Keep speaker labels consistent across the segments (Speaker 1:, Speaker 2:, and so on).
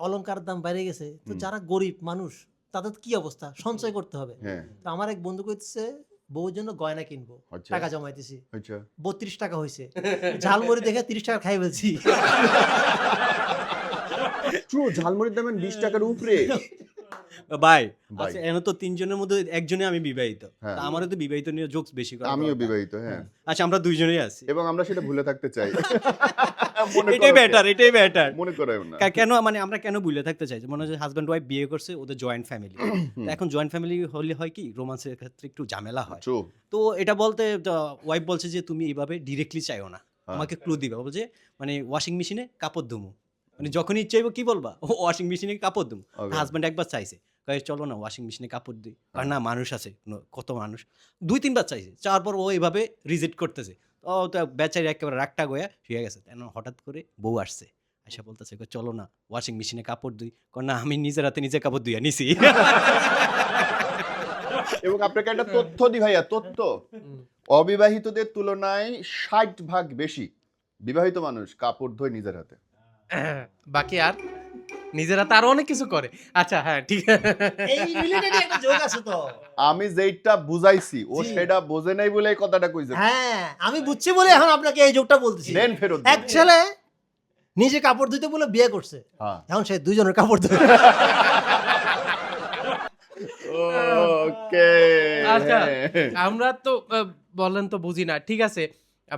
Speaker 1: অলংকার দাম বেড়ে গেছে। তো যারা গরিব মানুষ তাদের কি অবস্থা? সঞ্চয় করতে হবে।
Speaker 2: হ্যাঁ।
Speaker 1: তো আমার এক বন্ধু কইতেছে বউর জন্য গয়না কিনবো
Speaker 2: আচ্ছা।
Speaker 1: টাকা জমাইতেছি।
Speaker 2: আচ্ছা।
Speaker 1: বত্রিশ টাকা হয়েছে ঝালমুড়ি দেখে তিরিশ টাকা খাই ফেলছি।
Speaker 2: ট্রু ঝালমুড়ির দাম বিশ টাকার উপরে।
Speaker 3: ভাই। আচ্ছা এনে তো তিনজনের মধ্যে একজনে আমি বিবাহিত।
Speaker 2: হ্যাঁ।
Speaker 3: আমারও তো বিবাহিত নিয়ে জোকস বেশি করা
Speaker 2: আমিও বিবাহিত হ্যাঁ।
Speaker 3: আচ্ছা আমরা দুইজনেই আছি।
Speaker 2: এবং আমরা সেটা ভুলে থাকতে চাই।
Speaker 3: এটাই বেটার এটাই বেটার
Speaker 2: মনে করে না।
Speaker 3: কেন মানে আমরা কেন ভুলে থাকতে চাই? মনে হয় হাজব্যান্ড ওয়াইফ বিয়ে করছে ওদের জয়েন্ট ফ্যামিলি এখন জয়েন্ট ফ্যামিলি হলে হয় কি? রোমান্সের ক্ষেত্রে একটু ঝামেলা হয়। তো এটা বলতে ওয়াইফ বলছে যে তুমি এইভাবে ডিরেক্টলি চাইও না।
Speaker 2: হ্যাঁ।
Speaker 3: আমাকে ক্লু দিবে। বলছে মানে ওয়াশিং মেশিনে কাপড় ধুমু। মানে যখনই ইচ্ছে হইব কি বলবা? ও ওয়াশিং মেশিনে কাপড়
Speaker 2: Okay.
Speaker 3: হাজব্যান্ড একবার চাইছে কয়ে চলো না ওয়াশিং মেশিনে কাপড় দিই। আর না মানুষ আছে কত মানুষ? দুই তিনবার চাইছে। চাওয়ার পর ও এইভাবে রিজেক্ট করতেছে। ও তো বেচারি একেবারে রাগটা গয়া শুয়ে গেছে। কেন হঠাৎ করে বউ আসছে আশা বলতেছে চলো না ওয়াশিং মেশিনে কাপড় ধুই কয় না আমি নিজের হাতে নিজে কাপড় ধুইয়া নিছি।
Speaker 2: এবং আপনাকে একটা তথ্য দি ভাইয়া তথ্য। অবিবাহিতদের তুলনায় ষাট ভাগ বেশি বিবাহিত মানুষ কাপড় ধোয় নিজের হাতে।
Speaker 4: বাকি আর? নিজেরা তো আরও অনেক কিছু করে। আচ্ছা হ্যাঁ ঠিক।
Speaker 1: এই রিলেটেড একটা যোগ আছে তো।
Speaker 2: আমি যেইটা বুঝাইছি ও সেটা বোঝে নাই বলে এই কথাটা কইছে।
Speaker 1: হ্যাঁ আমি বুঝছি বলে এখন আপনাকে এই যোগটা বলতেছি।
Speaker 2: দেন ফেরত
Speaker 1: এক ছেলে নিজে কাপড় ধুইতে বলে বিয়ে করছে।
Speaker 2: হ্যাঁ।
Speaker 1: এখন সে দুইজনের কাপড় ধুয়ে
Speaker 2: ওকে।
Speaker 4: আচ্ছা আমরা তো বলেন তো বুঝি না ঠিক আছে।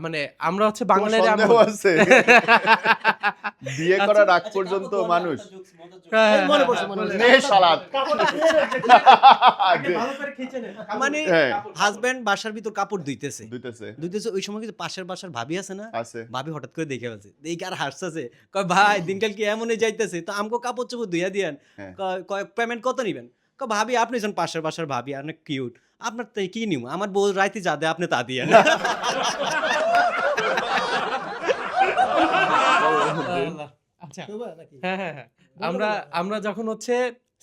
Speaker 4: মানে আমরা হচ্ছে বাঙালিরা
Speaker 2: আছে? বিয়ে করার আগ পর্যন্ত মানুষ।
Speaker 1: মনে পড়ছে,
Speaker 2: সালাদ
Speaker 3: মানে
Speaker 2: হ্যাঁ
Speaker 3: বাসার ভিতর কাপড় ধুইতেছে।
Speaker 2: দুইতেছে
Speaker 3: ধুইতেছে ওই সময় কিন্তু পাশের বাসার ভাবি আছে না?
Speaker 2: আছে।
Speaker 3: ভাবি হঠাৎ করে দেখে ফেলছে। দেখে আর হাসতেছে। কয় ভাই দিনকাল কি এমনই যাইতেছে? তো আমগো কাপড় চোপড় ধুইয়া দিয়ান।
Speaker 2: হ্যাঁ।
Speaker 3: কয়- পেমেন্ট কত নিবেন? ভাবি আপনি যখন পাশের বাসার ভাবি অনেক কিউট আপনার তাই কি নিব আমার বউ রাইতে যা দেয় আপনি তা দিয়েন
Speaker 4: আচ্ছা? হ্যাঁ হ্যাঁ হ্যাঁ। আমরা আমরা যখন হচ্ছে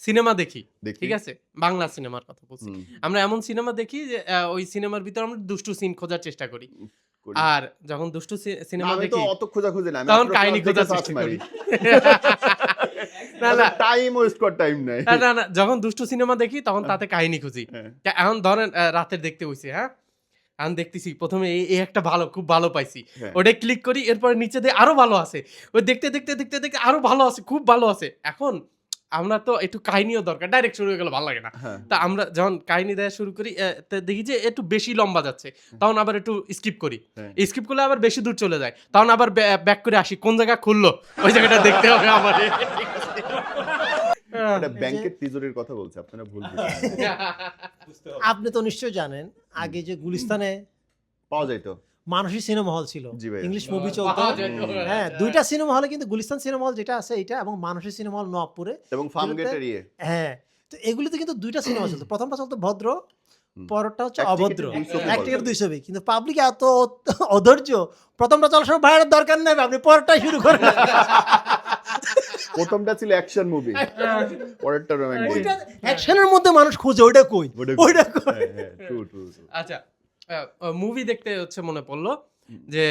Speaker 4: সিনেমা দেখি ঠিক আছে? বাংলা সিনেমার কথা বলছি। আমরা এমন সিনেমা দেখি যে আহ, ওই সিনেমার ভিতর আমরা দুষ্টু সিন খোঁজার চেষ্টা করি। আর যখন দুষ্টু সিনেমা দেখি
Speaker 2: অত খোঁজা খুঁজে না
Speaker 4: তখন কাহিনী চেষ্টা করি। না না।
Speaker 2: টাইম ওয়েস্ট টাইম নাই।
Speaker 4: না, না যখন দুষ্টু সিনেমা দেখি তখন তাতে কাহিনী খুঁজি।
Speaker 2: হ্যাঁ।
Speaker 4: এখন ধরেন রাতের দেখতে হইছে হ্যাঁ? আমি দেখতেছি প্রথমে এই এই একটা ভালো খুব ভালো পাইছি।
Speaker 2: হ্যাঁ।
Speaker 4: ওটা ক্লিক করি এরপর নিচে দিয়ে আরও ভালো আছে। ওই দেখতে দেখতে দেখতে দেখতে আরও ভালো আছে খুব ভালো আছে। এখন আমরা তো একটু কাহিনীও দরকার ডাইরেক্ট শুরু হয়ে গেলে ভালো লাগে না।
Speaker 2: হ্যাঁ।
Speaker 4: তা আমরা যখন কাহিনী দেওয়া শুরু করি দেখি যে একটু বেশি লম্বা যাচ্ছে তখন আবার একটু স্কিপ করি।
Speaker 2: হ্যাঁ।
Speaker 4: স্কিপ করলে আবার বেশি দূর চলে যায় তখন আবার ব্যাক করে আসি কোন জায়গা খুললো ওই জায়গাটা দেখতে হবে আমার
Speaker 2: ব্যাংকের তিজোরির কথা বলছে আপনারা ভুল
Speaker 1: আপনি তো নিশ্চয়ই জানেন আগে যে গুলিস্তানে
Speaker 2: পাওয়া যায়
Speaker 1: মানসী সিনেমা হল ছিল। ইংলিশ মুভি চলতো। হ্যাঁ দুইটা সিনেমা হলে কিন্তু গুলিস্তান সিনেমা হল যেটা আছে এটা এবং মানসী সিনেমা হল নবপুরে।
Speaker 2: এবং ফার্ম গেটের ইয়ে।
Speaker 1: হ্যাঁ তো এগুলিতে কিন্তু দুইটা সিনেমা চলতো। প্রথমটা চলতো ভদ্র
Speaker 2: হুম।
Speaker 1: পরেরটা হচ্ছে অভদ্র। এক। টিকিট দুই ছবি। কিন্তু পাবলিক এত অধৈর্য। প্রথমটা চলার সময় বাইরের দরকার নেই আপনি পরটাই শুরু করেন।
Speaker 2: প্রথমটা ছিল অ্যাকশন মুভি পরেরটা রোমান্টিক
Speaker 1: ওইটা অ্যাকশনের মধ্যে মানুষ খুঁজে ওইটা কই?
Speaker 2: ওটা-
Speaker 1: ওইটা কই?
Speaker 2: ট্রু ট্রু
Speaker 4: আচ্ছা মুভি দেখতে হচ্ছে মনে পড়ল যে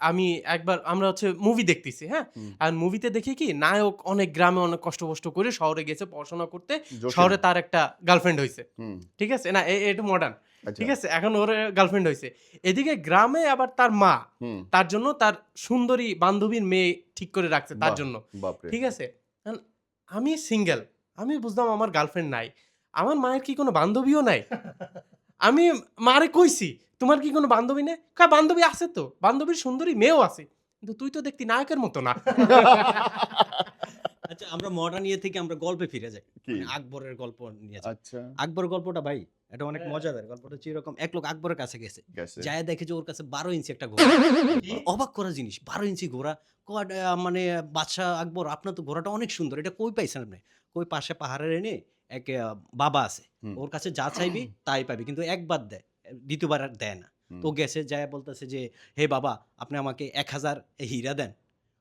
Speaker 4: আমি একবার আমরা হচ্ছে মুভি দেখতেছি হ্যাঁ? আর মুভিতে দেখি কি নায়ক অনেক গ্রামে অনেক কষ্ট কষ্ট করে শহরে গেছে পড়াশোনা করতে শহরে তার একটা গার্লফ্রেন্ড হয়েছে ঠিক আছে? না এটা মডার্ন
Speaker 2: আচ্ছা।
Speaker 4: ঠিক আছে? এখন ওর গার্লফ্রেন্ড হয়েছে এদিকে গ্রামে আবার তার মা তার জন্য তার সুন্দরী বান্ধবীর মেয়ে ঠিক করে রাখছে তার জন্য। ঠিক আছে? আমি সিঙ্গেল আমি বুঝলাম আমার গার্লফ্রেন্ড নাই। আমার মায়ের কি কোনো বান্ধবীও নাই? আমি মারে কইছি তোমার কি কোনো বান্ধবী নেই? কা বান্ধবী আছে তো বান্ধবীর সুন্দরী মেয়েও আছে। কিন্তু তুই তো দেখতি নায়কের মতো না।
Speaker 3: আচ্ছা আমরা মডার্ন ইয়ে থেকে আমরা গল্পে ফিরে যাই। মানে আকবরের গল্প নিয়ে যাই।
Speaker 2: আচ্ছা।
Speaker 3: আকবর গল্পটা ভাই এটা অনেক মজাদার। গল্পটা হচ্ছে এরকম এক লোক আকবরের কাছে গেছে। যায় দেখে যে ওর কাছে বারো ইঞ্চি একটা ঘোড়া। অবাক করা জিনিস বারো ইঞ্চি ঘোড়া। কয়, মানে বাদশাহ আকবর আপনার তো ঘোড়াটা অনেক সুন্দর এটা কই পাইছেন আপনি? কই পাশে পাহাড়ের এনে এক বাবা আছে। ওর কাছে যা চাইবি তাই পাবি কিন্তু একবার দেয় দ্বিতীয়বার আর দেয় না। তো গেছে যায় বলতেছে যে হে বাবা আপনি আমাকে এক হাজার হীরা দেন।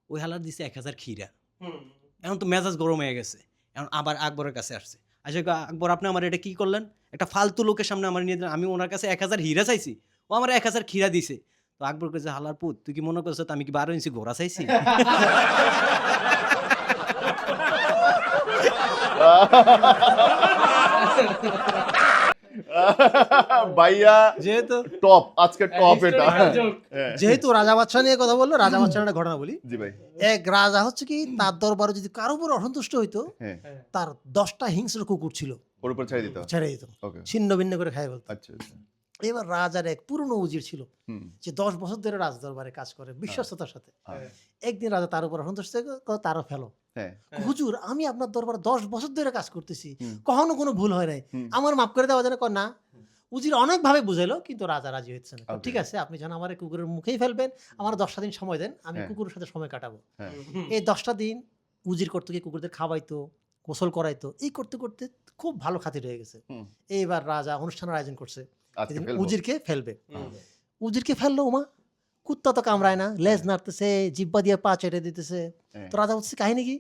Speaker 3: ওই হালার দিছে এক হাজার খিরা এখন তো মেজাজ গরম হয়ে গেছে। এখন আবার আকবরের কাছে আসছে। আচ্ছা আকবর আপনি আমার এটা কি করলেন? একটা ফালতু লোকের সামনে আমার নিয়ে দিলেন। আমি ওনার কাছে এক হাজার হীরা চাইছি। ও আমার এক হাজার খিরা দিছে। তো আকবর কাছে হালার পুত তুই কি মনে করছ তো আমি কি বারো ইঞ্চি ঘোড়া চাইছি?
Speaker 2: ভাইয়া
Speaker 1: যেহেতু
Speaker 2: টপ আজকে টপ এটা। হ্যাঁ,
Speaker 1: যেহেতু রাজা বাচ্চা নিয়ে কথা বলল রাজা বাচ্চার একটা ঘটনা বলি।
Speaker 2: জি ভাই।
Speaker 1: এক রাজা হচ্ছে কি তার দরবারে যদি কারও উপর অসন্তুষ্ট হইতো
Speaker 2: হ্যাঁ।
Speaker 1: তার দশটা হিংস্র কুকুর ছিল।
Speaker 2: ওর উপর ছেড়ে দিতে?
Speaker 1: ছেড়ে দিত। ছিন্ন ভিন্ন করে খাই বলতো
Speaker 2: আচ্ছা আচ্ছা।
Speaker 1: এবার রাজার এক পুরনো উজির ছিল যে দশ বছর ধরে রাজ দরবারে কাজ করে বিশ্বস্ততার সাথে।
Speaker 2: হ্যাঁ।
Speaker 1: একদিন রাজা তার উপর অসন্তুষ্ট তারও ফেলো।
Speaker 2: হ্যাঁ
Speaker 1: হুজুর আমি আপনার দরবারে দশ বছর ধরে কাজ করতেছি। কখনো কোনো ভুল হয় নাই। আমার মাফ করে দেওয়া যায় না। উজির অনেকভাবে বুঝাইলো কিন্তু রাজা রাজি হচ্ছে না। ঠিক আছে আপনি যেন আমার এই কুকুরের মুখেই ফেলবেন। আমার দশটা দিন সময় দেন আমি
Speaker 2: হ্যাঁ।
Speaker 1: কুকুরের সাথে সময় কাটাবো।
Speaker 2: হ্যাঁ।
Speaker 1: এই দশটা দিন উজির করতে গিয়ে কুকুরদের খাওয়াইতো গোসল করাইতো এই করতে করতে খুব ভালো খাতির হয়ে গেছে। এইবার রাজা অনুষ্ঠানের আয়োজন করছে। উজিরকে ফেলবে। উজিরকে ফেলল উমা। কুত্তা তো কামড়ায় না লেজ নাড়তেছে জিব্বা দিয়ে পা চেটে দিতেছে। তো রাজা বলছে কাহিনী কি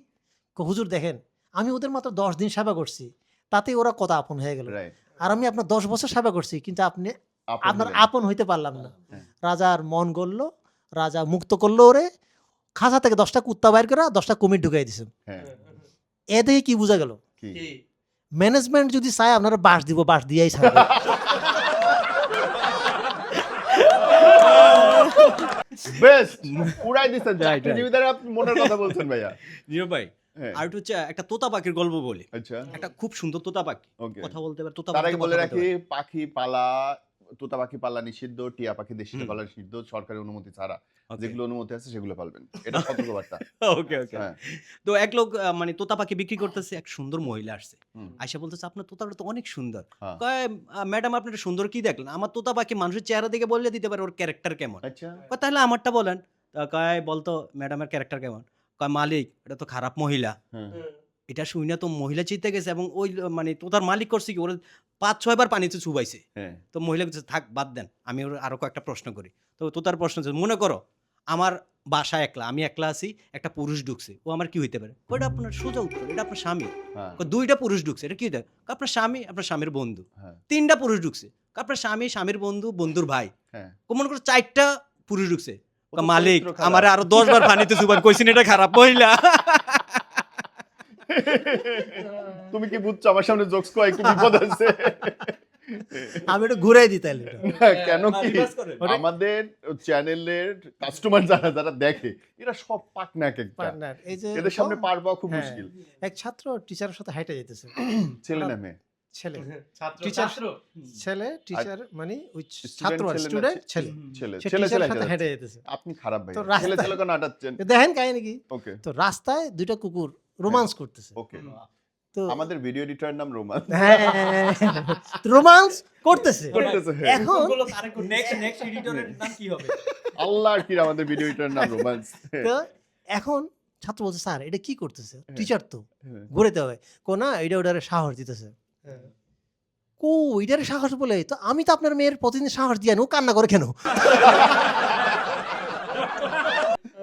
Speaker 1: হুজুর দেখেন আমি ওদের মাত্র দশ দিন সেবা করছি তাতে ওরা কত আপন হয়ে গেল আর আমি আপনার দশ বছর সেবা করছি কিন্তু আপনি আপনার আপন হইতে পারলাম না। রাজার মন গড়ল রাজা মুক্ত করল ওরে খাঁচা থেকে দশটা কুত্তা বাইর করে দশটা কুমির ঢুকাই দিছে এ থেকে কি বোঝা গেল ম্যানেজমেন্ট যদি চায় আপনারা বাস দিব বাস দিয়েই ছাড়বে
Speaker 2: বেস্ট পুরাই দিছেন চাকরিজীবীদের আপনি মনের কথা বলছেন ভাইয়া।
Speaker 3: নীরব ভাই
Speaker 2: হ্যাঁ।
Speaker 3: আর হচ্ছে একটা তোতা পাখির গল্প বলি।
Speaker 2: আচ্ছা।
Speaker 3: একটা খুব সুন্দর তোতা পাখি
Speaker 2: ওকে।
Speaker 3: কথা বলতে পারে তোতা পাখি
Speaker 2: বলে রাখি পাখি পালা তোতা পাখি পালা নিষিদ্ধ টিয়া পাখি দেশিত
Speaker 3: হুম।
Speaker 2: পালা নিষিদ্ধ সরকারি অনুমতি ছাড়া যেগুলো অনুমতি আছে সেগুলো পালবেন। এটা সতর্কবার্তা।
Speaker 3: ওকে ওকে
Speaker 2: হ্যাঁ।
Speaker 3: তো এক লোক মানে তোতা পাখি বিক্রি করতেছে এক সুন্দর মহিলা আসছে। আয়সা বলতেছে আপনার তোতাটা তো অনেক সুন্দর।
Speaker 2: হ্যাঁ।
Speaker 3: কয় ম্যাডাম আপনি এটা সুন্দর কি দেখলেন? আমার তোতা পাখি মানুষের চেহারা দেখে বললে দিতে পারে ওর ক্যারেক্টার কেমন?
Speaker 2: আচ্ছা।
Speaker 3: কয় তাহলে আমারটা বলেন। কয় বলতো ম্যাডামের ক্যারেক্টার কেমন? কয় মালিক এটা তো খারাপ মহিলা।
Speaker 2: হ্যাঁ।
Speaker 3: এটা শুই না তো মহিলা চিনতে গেছে এবং ওই মানে তোতার মালিক করছে কি? ওর পাঁচ ছয়বার পানিতে চুবাইছে
Speaker 2: হ্যাঁ।
Speaker 3: তো মহিলা থাক বাদ দেন। আমি ওর আরও কয়েকটা প্রশ্ন করি। তো তোতার প্রশ্ন হচ্ছে মনে করো আমার বাসা একলা আমি একলা আছি একটা পুরুষ ঢুকছে। ও আমার কি হইতে পারে? ওটা আপনার সোজা উত্তর এটা আপনার স্বামী।
Speaker 2: হ্যাঁ।
Speaker 3: দুইটা পুরুষ ঢুকছে এটা কি হইতে পারে? আপনার স্বামী আপনার স্বামীর বন্ধু।
Speaker 2: হ্যাঁ।
Speaker 3: তিনটা পুরুষ ঢুকছে। আপনার স্বামী স্বামীর বন্ধু বন্ধুর ভাই। মনে করো চারটা পুরুষ ঢুকছে।
Speaker 2: তো
Speaker 3: মালিক আমার আরও দশ বার পানিতে চুবান কইছেন এটা খারাপ মহিলা।
Speaker 2: তুমি কি বুঝছ? আমার সামনে জোকস কয়? একটু বিপদ আছে।
Speaker 1: আমি একটু ঘুরাই দিই তাহলে।
Speaker 2: কেন কি? আমাদের চ্যানেলের কাস্টমার যারা যারা দেখে এরা সব এক একটা।
Speaker 1: এই যে
Speaker 2: এদের সামনে পার পাওয়া খুব
Speaker 1: হ্যাঁ।
Speaker 2: মুশকিল।
Speaker 1: এক ছাত্র টিচারের সাথে হাইটে যেতেছে।
Speaker 2: ছেলে না মেয়ে?
Speaker 1: ছেলে।
Speaker 4: ছাত্র
Speaker 1: ছেলে টিচার মানে ওই ছাত্র
Speaker 2: ছেলে
Speaker 1: স্টুডেন্ট ছেলে।
Speaker 2: ছেলে। ছেলে ছেলে
Speaker 1: সাথে
Speaker 2: হেঁটে
Speaker 1: যেতেছে।
Speaker 2: আপনি খারাপ ভাই। ছেলে
Speaker 1: রাস্তায়-
Speaker 2: ছেলে কেন আটাচ্ছেন
Speaker 1: দেখেন কাহিনী কি?
Speaker 2: ওকে
Speaker 1: তো রাস্তায় দুইটা কুকুর রোমান্স করতেছে।
Speaker 2: ওকে
Speaker 1: তো
Speaker 2: আমাদের ভিডিও এডিটরের নাম রোমান।
Speaker 1: হ্যাঁ রোমান্স করতেছে।
Speaker 2: করতেছে
Speaker 1: এখন
Speaker 2: আল্লাহর কি আমাদের ভিডিও এডিটরের নাম রোমান্স।
Speaker 1: তো এখন ছাত্র বলছে স্যার এটা কি করতেছে?
Speaker 2: হ্যাঁ।
Speaker 1: টিচার তো। ঘুরেতে হবে। কো না এটা ওটারে সাহস দিতেছে। কো এটারে সাহস বলে? তো আমি তো আপনার মেয়ের প্রতিদিন সাহস দিয়ে ও কান্না করে কেন?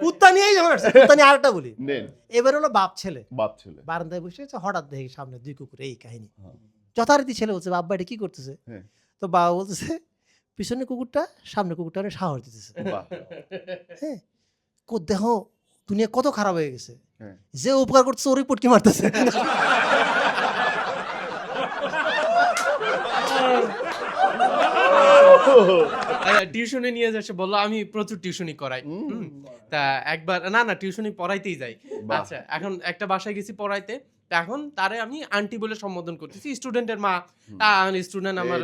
Speaker 1: কুত্তা নিয়েই যখন আসছে কুত্তা নিয়ে আরেকটা বলি।
Speaker 2: নেন।
Speaker 1: এবার হলো বাপ ছেলে।
Speaker 2: বাপ ছেলে।
Speaker 1: বারান্দায় বসে আছে হঠাৎ দেখি সামনে দুই কুকুর এই কাহিনী।
Speaker 2: হ্যাঁ।
Speaker 1: যথারীতি ছেলে বলছে বাবা এটা কি করতেছে?
Speaker 2: হ্যাঁ।
Speaker 1: তো বাবা বলতেছে পিছনে কুকুরটা সামনে কুকুরটা অনেক সাহস দিতেছে।
Speaker 2: বাহ।
Speaker 1: হ্যাঁ। কো দেহ দুনিয়া কত খারাপ হয়ে গেছে।
Speaker 2: হ্যাঁ।
Speaker 1: যে উপকার করতেছে ওরই পটকি মারতেছে।
Speaker 4: টিউশনে নিয়ে যাচ্ছে বলল আমি প্রচুর টিউশনি করাই। তা একবার না না টিউশনি পড়াইতেই যাই। আচ্ছা এখন একটা বাসায় গেছি পড়াইতে। এখন তারে আমি আন্টি বলে সম্বোধন করতেছি স্টুডেন্টের মা। স্টুডেন্ট আমার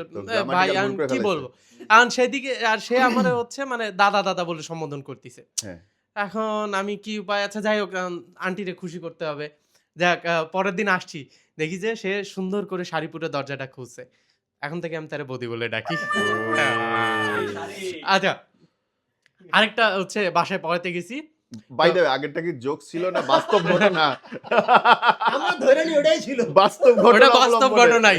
Speaker 4: ভাই আমি কি বলব? এখন সেদিকে আর সে আমার হচ্ছে মানে দাদা দাদা বলে সম্বোধন করতেছে।
Speaker 2: হ্যাঁ।
Speaker 4: এখন আমি কি উপায় আছে যাই হোক আন্টিরে খুশি করতে হবে। যাক পরের দিন আসছি। দেখি যে সে সুন্দর করে শাড়ি পরে দরজাটা খুলছে। এখন থেকে আমি তারে বদি বলে ডাকি। আচ্ছা আরেকটা হচ্ছে বাসায় পড়াতে গেছি।
Speaker 2: বাই দ্য আগেরটা কি জোক ছিল না? বাস্তব ঘটনা?
Speaker 1: আমরা ধরে নি ওটাই ছিল।
Speaker 2: বাস্তব ঘটনা
Speaker 4: বাস্তব। ঘটনাই।